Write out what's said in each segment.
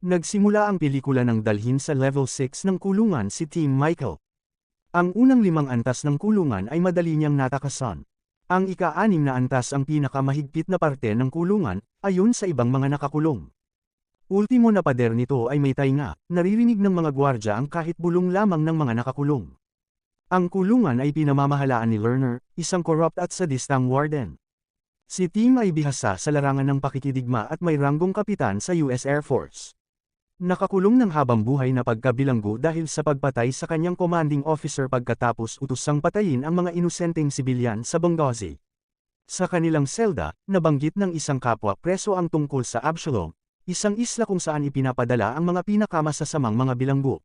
Nagsimula ang pelikula ng dalhin sa level 6 ng kulungan si Team Michael. Ang unang limang antas ng kulungan ay madali niyang natakasan. Ang ika-anim na antas ang pinakamahigpit na parte ng kulungan, ayon sa ibang mga nakakulong. Ultimo na pader nito ay may tainga, naririnig ng mga gwardya ang kahit bulong lamang ng mga nakakulong. Ang kulungan ay pinamamahalaan ni Lerner, isang corrupt at sadistang warden. Si Tim ay bihasa sa larangan ng pakikidigma at may ranggong kapitan sa US Air Force. Nakakulong ng habang buhay na pagkabilanggo dahil sa pagpatay sa kanyang commanding officer pagkatapos utusang patayin ang mga inosenteng sibilyan sa Benghazi. Sa kanilang selda, nabanggit ng isang kapwa preso ang tungkol sa Absalom, isang isla kung saan ipinapadala ang mga pinakamasasamang mga bilanggo.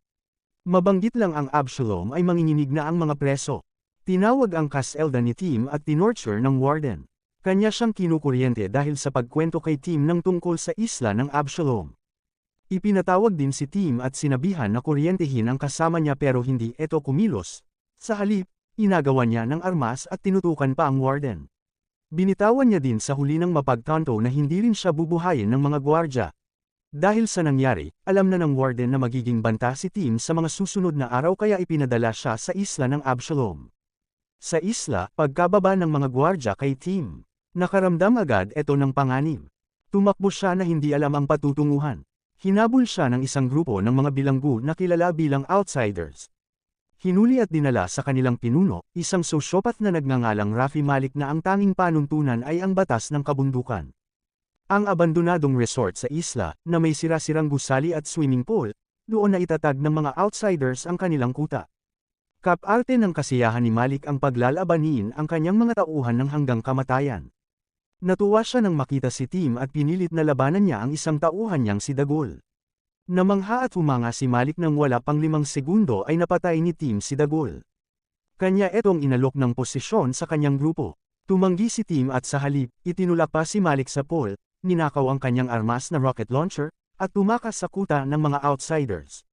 Mabanggit lang ang Absalom ay manginginig na ang mga preso. Tinawag ang kaselda ni Tim at tinorture ng warden. Kanya siyang kinukuryente dahil sa pagkwento kay Tim ng tungkol sa isla ng Absalom. Ipinatawag din si Tim at sinabihan na kuryentehin ang kasama niya pero hindi ito kumilos. Sa halip, inagawa niya ng armas at tinutukan pa ang warden. Binitawan niya din sa huli ng mapagtanto na hindi rin siya bubuhayin ng mga gwardya. Dahil sa nangyari, alam na ng warden na magiging banta si Tim sa mga susunod na araw kaya ipinadala siya sa isla ng Absalom. Sa isla, pagkababa ng mga gwardya kay Tim, nakaramdam agad ito ng panganib. Tumakbo siya na hindi alam ang patutunguhan. Hinabol siya ng isang grupo ng mga bilanggo na kilala bilang outsiders. Hinuli at dinala sa kanilang pinuno, isang sosyopat na nagngangalang Rafi Malik na ang tanging panuntunan ay ang batas ng kabundukan. Ang abandonadong resort sa isla, na may sira-sirang gusali at swimming pool, doon na itatag ng mga outsiders ang kanilang kuta. Kaparte ng kasiyahan ni Malik ang paglalabanin ang kanyang mga tauhan ng hanggang kamatayan. Natuwa siya nang makita si Tim at pinilit na labanan niya ang isang tauhan niyang si Dagol. Namangha at humanga si Malik nang wala pang limang segundo ay napatay ni Tim si Dagol. Kanya etong inalok ng posisyon sa kanyang grupo. Tumanggi si Tim at sa halip, itinulak pa si Malik sa pole, ninakaw ang kanyang armas na rocket launcher, at tumakas sa kuta ng mga outsiders.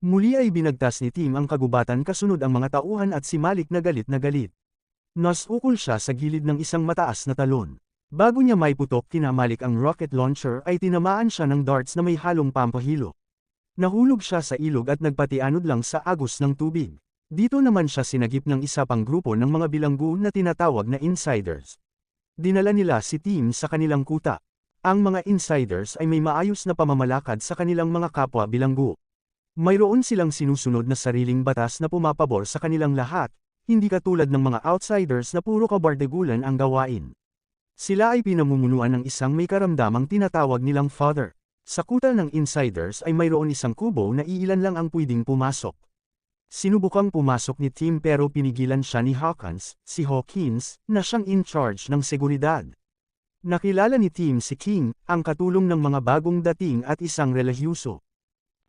Muli ay binagtas ni Tim ang kagubatan kasunod ang mga tauhan at si Malik na galit na galit. Nasukol siya sa gilid ng isang mataas na talon. Bago niya may putok kinamalik ang rocket launcher ay tinamaan siya ng darts na may halong pampahilo. Nahulog siya sa ilog at nagpatianod lang sa agos ng tubig. Dito naman siya sinagip ng isa pang grupo ng mga bilanggo na tinatawag na insiders. Dinala nila si Tim sa kanilang kuta. Ang mga insiders ay may maayos na pamamalakad sa kanilang mga kapwa bilanggo. Mayroon silang sinusunod na sariling batas na pumapabor sa kanilang lahat, hindi katulad ng mga outsiders na puro kabardegulan ang gawain. Sila ay pinamumunuan ng isang may karamdamang tinatawag nilang father. Sa kuta ng insiders ay mayroon isang kubo na iilan lang ang pwedeng pumasok. Sinubukang pumasok ni Tim pero pinigilan siya ni Hawkins, si Hawkins, na siyang in charge ng seguridad. Nakilala ni Tim si King, ang katulong ng mga bagong dating at isang relahiyuso.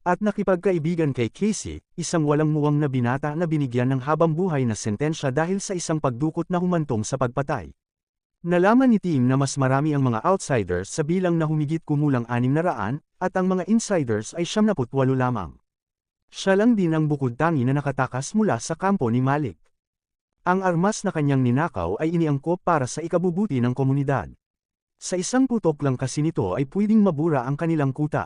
At nakipagkaibigan kay Casey, isang walang muwang na binata na binigyan ng habang buhay na sentensya dahil sa isang pagdukot na humantong sa pagpatay. Nalaman ni Tim na mas marami ang mga outsiders sa bilang na humigit kumulang 600, at ang mga insiders ay 78 lamang. Siya lang din ang bukod tangi na nakatakas mula sa kampo ni Malik. Ang armas na kanyang ninakaw ay iniangkop para sa ikabubuti ng komunidad. Sa isang putok lang kasi nito ay pwedeng mabura ang kanilang kuta.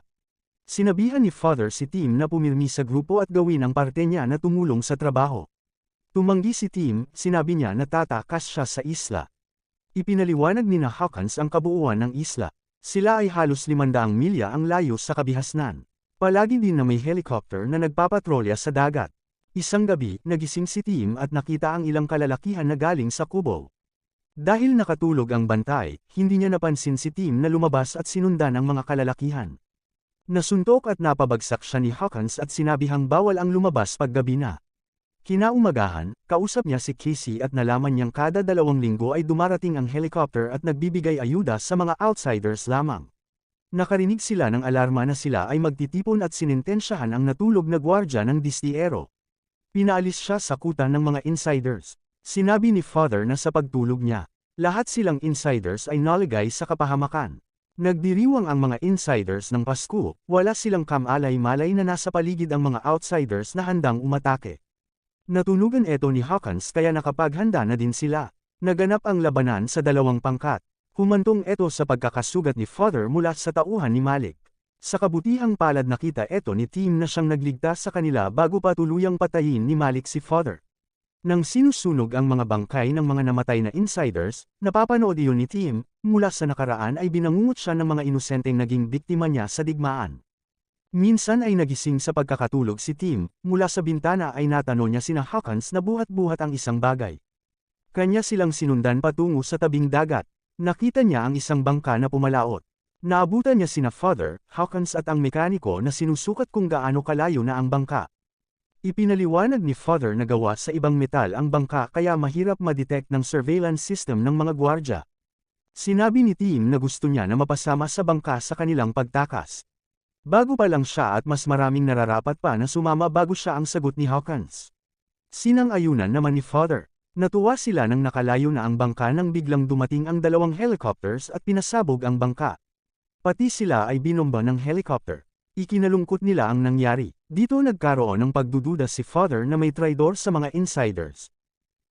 Sinabihan ni Father si Tim na pumirmi sa grupo at gawin ang parte niya na tumulong sa trabaho. Tumanggi si Tim, sinabi niya na tatakas siya sa isla. Ipinaliwanag ni na Hawkins ang kabuuan ng isla. Sila ay halos 500 milya ang layo sa kabihasnan. Palagi din na may helicopter na nagpapatrolya sa dagat. Isang gabi, nagising si Tim at nakita ang ilang kalalakihan na galing sa kubo. Dahil nakatulog ang bantay, hindi niya napansin si Tim na lumabas at sinundan ang mga kalalakihan. Nasuntok at napabagsak siya ni Hawkins at sinabihang bawal ang lumabas paggabi na. Kinaumagahan, kausap niya si Casey at nalaman niyang kada dalawang linggo ay dumarating ang helicopter at nagbibigay ayuda sa mga outsiders lamang. Nakarinig sila ng alarma na sila ay magtitipon at sinintensyahan ang natulog na gwardya ng distiero. Pinaalis siya sa kuta ng mga insiders. Sinabi ni Father na sa pagtulog niya, lahat silang insiders ay naligay sa kapahamakan. Nagdiriwang ang mga insiders ng Pasko, wala silang kamalay-malay na nasa paligid ang mga outsiders na handang umatake. Natunugan ito ni Hawkins kaya nakapaghanda na din sila. Naganap ang labanan sa dalawang pangkat. Humantong ito sa pagkakasugat ni Father mula sa tauhan ni Malik. Sa kabutihang palad nakita eto ni Tim na siyang nagligtas sa kanila bago pa tuluyang patayin ni Malik si Father. Nang sinusunog ang mga bangkay ng mga namatay na insiders, napapanood iyon ni Tim, mula sa nakaraan ay binangungot siya ng mga inosenteng naging biktima niya sa digmaan. Minsan ay nagising sa pagkakatulog si Tim, mula sa bintana ay natanong niya sina Hawkins na buhat-buhat ang isang bagay. Kanya silang sinundan patungo sa tabing dagat. Nakita niya ang isang bangka na pumalaot. Naabutan niya sina Father, Hawkins at ang mekaniko na sinusukat kung gaano kalayo na ang bangka. Ipinaliwanag ni Father na gawa sa ibang metal ang bangka kaya mahirap ma-detect ng surveillance system ng mga gwardya. Sinabi ni Tim na gusto niya na mapasama sa bangka sa kanilang pagtakas. Bago pa lang siya at mas maraming nararapat pa na sumama bago siya ang sagot ni Hawkins. Sinang-ayunan naman ni Father. Natuwa sila nang nakalayo na ang bangka nang biglang dumating ang dalawang helicopters at pinasabog ang bangka. Pati sila ay binomba ng helicopter. Ikinalungkot nila ang nangyari. Dito nagkaroon ng pagdududa si Father na may traidor sa mga insiders.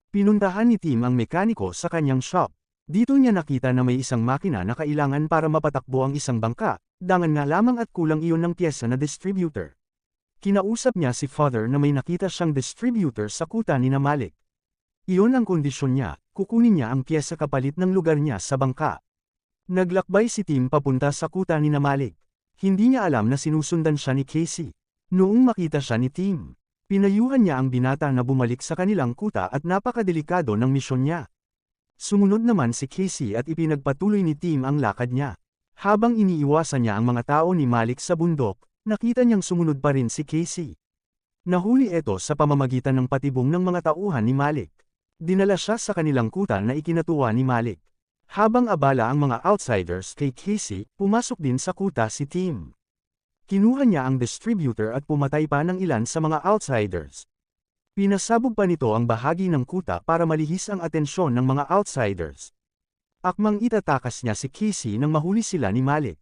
Pinuntahan ni Tim ang mekaniko sa kanyang shop. Dito niya nakita na may isang makina na kailangan para mapatakbo ang isang bangka, dangan nga lamang at kulang iyon ng pyesa na distributor. Kinausap niya si Father na may nakita siyang distributor sa kuta ni na Malik. Iyon ang kondisyon niya, kukunin niya ang pyesa kapalit ng lugar niya sa bangka. Naglakbay si Tim papunta sa kuta ni Namalik. Hindi niya alam na sinusundan siya ni Casey. Noong makita siya ni Tim, pinayuhan niya ang binata na bumalik sa kanilang kuta at napakadelikado ng misyon niya. Sumunod naman si Casey at ipinagpatuloy ni Tim ang lakad niya. Habang iniiwasan niya ang mga tao ni Malik sa bundok, nakita niyang sumunod pa rin si Casey. Nahuli ito sa pamamagitan ng patibong ng mga tauhan ni Malik. Dinala siya sa kanilang kuta na ikinatuwa ni Malik. Habang abala ang mga outsiders kay Casey, pumasok din sa kuta si Tim. Kinuha niya ang distributor at pumatay pa ng ilan sa mga outsiders. Pinasabog pa nito ang bahagi ng kuta para malihis ang atensyon ng mga outsiders. Akmang itatakas niya si Casey nang mahuli sila ni Malik.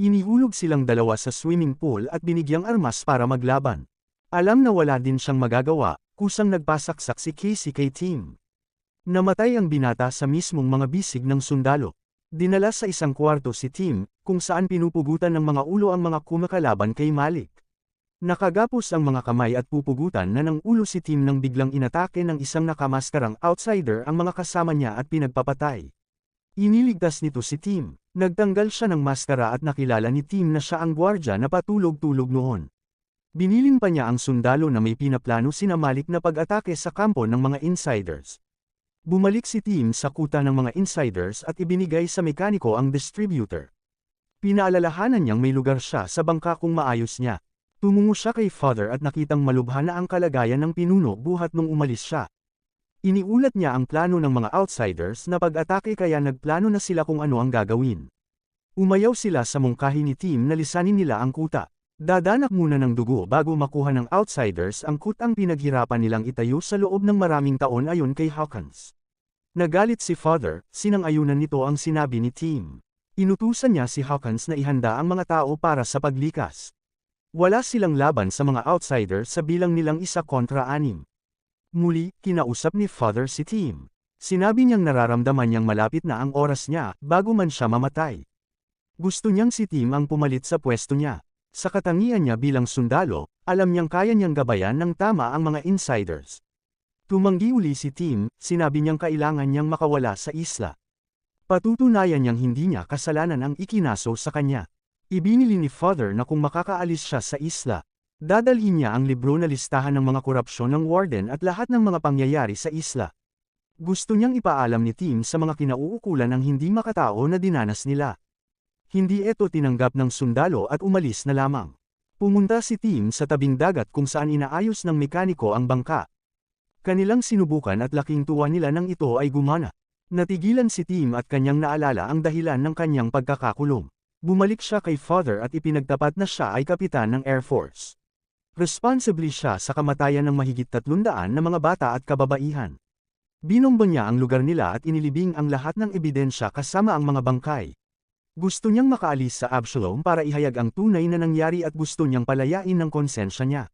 Inihulog silang dalawa sa swimming pool at binigyang armas para maglaban. Alam na wala din siyang magagawa, kusang nagpasaksak si Casey kay Tim. Namatay ang binata sa mismong mga bisig ng sundalo. Dinala sa isang kwarto si Tim, kung saan pinupugutan ng mga ulo ang mga kumakalaban kay Malik. Nakagapos ang mga kamay at pupugutan na ng ulo si Tim nang biglang inatake ng isang nakamaskarang outsider ang mga kasama niya at pinagpapatay. Iniligtas nito si Tim. Nagtanggal siya ng maskara at nakilala ni Tim na siya ang gwardya na patulog-tulog noon. Binilin pa niya ang sundalo na may pinaplano sina Malik na pag-atake sa kampo ng mga insiders. Bumalik si Tim sa kuta ng mga insiders at ibinigay sa mekaniko ang distributor. Pinaalalahanan niyang may lugar siya sa bangka kung maayos niya. Tumungo siya kay Father at nakitang malubha na ang kalagayan ng pinuno buhat nung umalis siya. Iniulat niya ang plano ng mga outsiders na pag-atake kaya nagplano na sila kung ano ang gagawin. Umayaw sila sa mungkahi ni Tim na lisanin nila ang kuta. Dadanak muna ng dugo bago makuha ng outsiders ang kutang pinaghirapan nilang itayo sa loob ng maraming taon ayon kay Hawkins. Nagalit si Father, sinang-ayunan nito ang sinabi ni Tim. Inutusan niya si Hawkins na ihanda ang mga tao para sa paglikas. Wala silang laban sa mga outsider sa bilang nilang isa kontra anim. Muli, kinausap ni Father si Tim. Sinabi niyang nararamdaman niyang malapit na ang oras niya, bago man siya mamatay. Gusto niyang si Tim ang pumalit sa pwesto niya. Sa katangian niya bilang sundalo, alam niyang kaya niyang gabayan ng tama ang mga insiders. Tumanggi uli si Tim, sinabi niyang kailangan niyang makawala sa isla. Patutunayan niyang hindi niya kasalanan ang ikinaso sa kanya. Ibinili ni Father na kung makakaalis siya sa isla, dadalhin niya ang libro na listahan ng mga korupsyon ng warden at lahat ng mga pangyayari sa isla. Gusto niyang ipaalam ni Tim sa mga kinauukulan ang hindi makatao na dinanas nila. Hindi ito tinanggap ng sundalo at umalis na lamang. Pumunta si Tim sa tabing dagat kung saan inaayos ng mekaniko ang bangka. Kanilang sinubukan at laking tuwa nila nang ito ay gumana. Natigilan si Tim at kanyang naalala ang dahilan ng kanyang pagkakakulong. Bumalik siya kay Father at ipinagtapat na siya ay kapitan ng Air Force. Responsibly siya sa kamatayan ng mahigit 300 na mga bata at kababaihan. Binombo niya ang lugar nila at inilibing ang lahat ng ebidensya kasama ang mga bangkay. Gusto niyang makaalis sa Absalom para ihayag ang tunay na nangyari at gusto niyang palayain ng konsensya niya.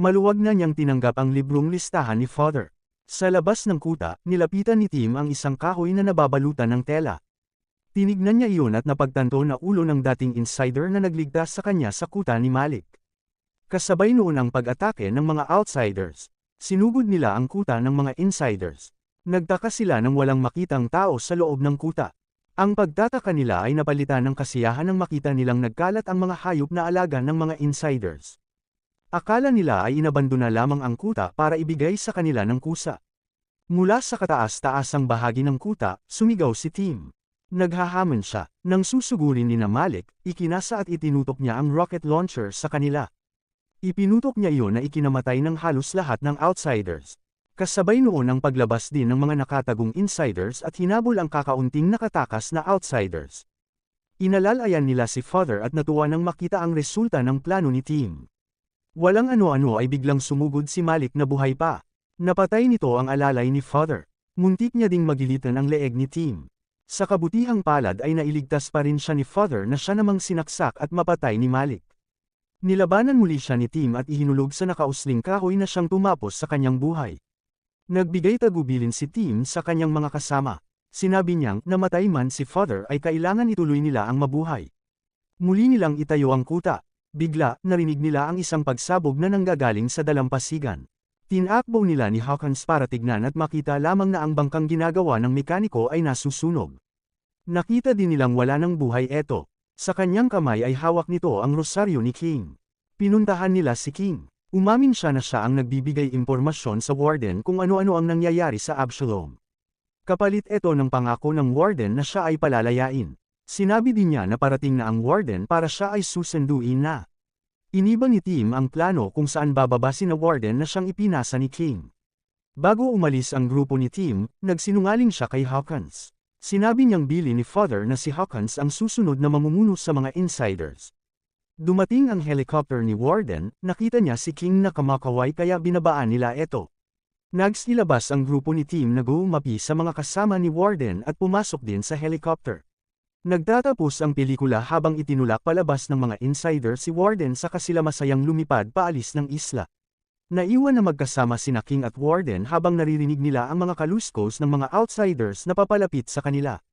Maluwag na niyang tinanggap ang librong listahan ni Father. Sa labas ng kuta, nilapitan ni Tim ang isang kahoy na nababalutan ng tela. Tinignan niya iyon at napagtanto na ulo ng dating insider na nagligtas sa kanya sa kuta ni Malik. Kasabay noon ang pag-atake ng mga outsiders. Sinugod nila ang kuta ng mga insiders. Nagtaka sila nang walang makitang tao sa loob ng kuta. Ang pagtataka nila ay napalitan ng kasiyahan nang makita nilang nagkalat ang mga hayop na alaga ng mga insiders. Akala nila ay inabandona lamang ang kuta para ibigay sa kanila ng kusa. Mula sa kataas-taasang bahagi ng kuta, sumigaw si Tim. Naghahamon siya, nang susugurin ni na Malik, ikinasa at itinutok niya ang rocket launcher sa kanila. Ipinutok niya iyon na ikinamatay ng halos lahat ng outsiders. Kasabay noon ang paglabas din ng mga nakatagong insiders at hinabol ang kakaunting nakatakas na outsiders. Inalalayan nila si Father at natuwa nang makita ang resulta ng plano ni Tim. Walang ano-ano ay biglang sumugod si Malik na buhay pa. Napatay nito ang alalay ni Father. Muntik niya ding magilitan ang leeg ni Tim. Sa kabutihang palad ay nailigtas pa rin siya ni Father na siya namang sinaksak at mapatay ni Malik. Nilabanan muli siya ni Tim at ihinulog sa nakausling kahoy na siyang tumapos sa kanyang buhay. Nagbigay tagubilin si Tim sa kanyang mga kasama. Sinabi niyang namatay man si Father ay kailangan ituloy nila ang mabuhay. Muli nilang itayo ang kuta. Bigla, narinig nila ang isang pagsabog na nanggagaling sa dalampasigan. Tinakbo nila ni Hawkins para tignan at makita lamang na ang bangkang ginagawa ng mekaniko ay nasusunog. Nakita din nilang wala ng buhay eto. Sa kanyang kamay ay hawak nito ang rosaryo ni King. Pinuntahan nila si King. Umamin siya na siya ang nagbibigay impormasyon sa warden kung ano-ano ang nangyayari sa Absalom. Kapalit ito ng pangako ng warden na siya ay palalayain. Sinabi din niya na parating na ang warden para siya ay susunduin na. Iniba ni Tim ang plano kung saan bababa si na Warden na siyang ipinasa ni King. Bago umalis ang grupo ni Tim, nagsinungaling siya kay Hawkins. Sinabi niyang bili ni Father na si Hawkins ang susunod na mamumuno sa mga insiders. Dumating ang helicopter ni Warden, nakita niya si King na kamakaway kaya binabaan nila ito. Nagsilabas ang grupo ni Tim na gumapi sa mga kasama ni Warden at pumasok din sa helicopter. Nagtatapos ang pelikula habang itinulak palabas ng mga insider si Warden sa kasila masayang lumipad paalis ng isla. Naiwan na magkasama sina King at Warden habang naririnig nila ang mga kaluskos ng mga outsiders na papalapit sa kanila.